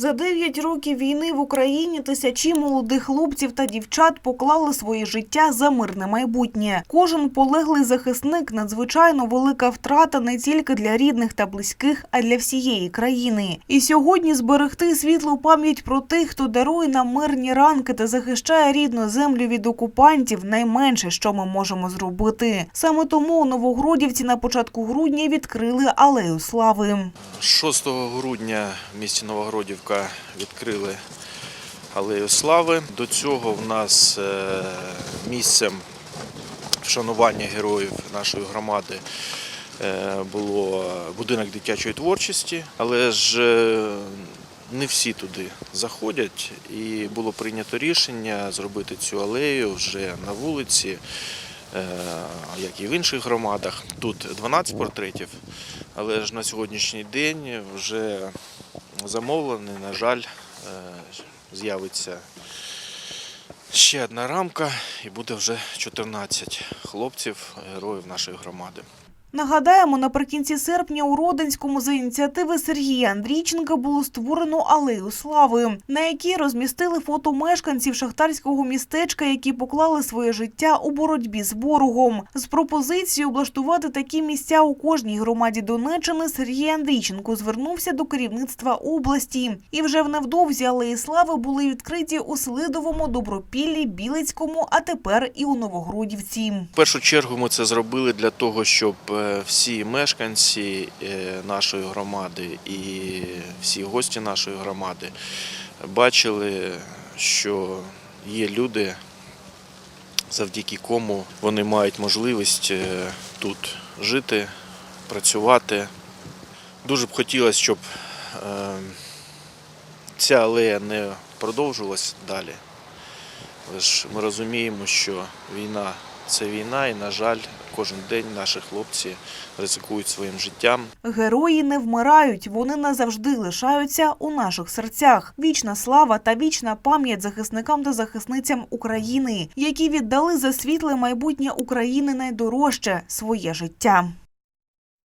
За 9 років війни в Україні тисячі молодих хлопців та дівчат поклали своє життя за мирне майбутнє. Кожен полеглий захисник надзвичайно велика втрата не тільки для рідних та близьких, а для всієї країни. І сьогодні зберегти світлу пам'ять про тих, хто дарує нам мирні ранки та захищає рідну землю від окупантів, найменше, що ми можемо зробити. Саме тому у Новогродівці на початку грудня відкрили алею слави. 6 грудня в місті Новогродівка відкрили алею слави. До цього в нас е, місцем вшанування героїв нашої громади е, було будинок дитячої творчості, але ж е, не всі туди заходять, і було прийнято рішення зробити цю алею вже на вулиці, як і в інших громадах. Тут 12 портретів, але ж на сьогоднішній день вже замовлений, на жаль, е, з'явиться ще одна рамка і буде вже 14 хлопців, героїв нашої громади. Нагадаємо, наприкінці серпня у Родинському за ініціативи Сергія Андрійченка було створено алею слави, на якій розмістили фото мешканців шахтарського містечка, які поклали своє життя у боротьбі з ворогом. З пропозицією облаштувати такі місця у кожній громаді Донеччини Сергій Андрійченко звернувся до керівництва області. І вже вневдовзі алеї слави були відкриті у Селидовому, Добропіллі, Білицькому, а тепер і у Новогродівці. В першу чергу ми це зробили для того, щоб е, всі мешканці е, нашої громади і всі гості нашої громади бачили, що є люди, завдяки кому вони мають можливість е, тут жити, працювати. Дуже б хотілося, щоб е, ця алея не продовжувалась далі. Ми розуміємо, що війна це війна, і, на жаль, кожен день наші хлопці ризикують своїм життям. Герої не вмирають, вони назавжди лишаються у наших серцях. Вічна слава та вічна пам'ять захисникам та захисницям України, які віддали за світле майбутнє України найдорожче своє життя.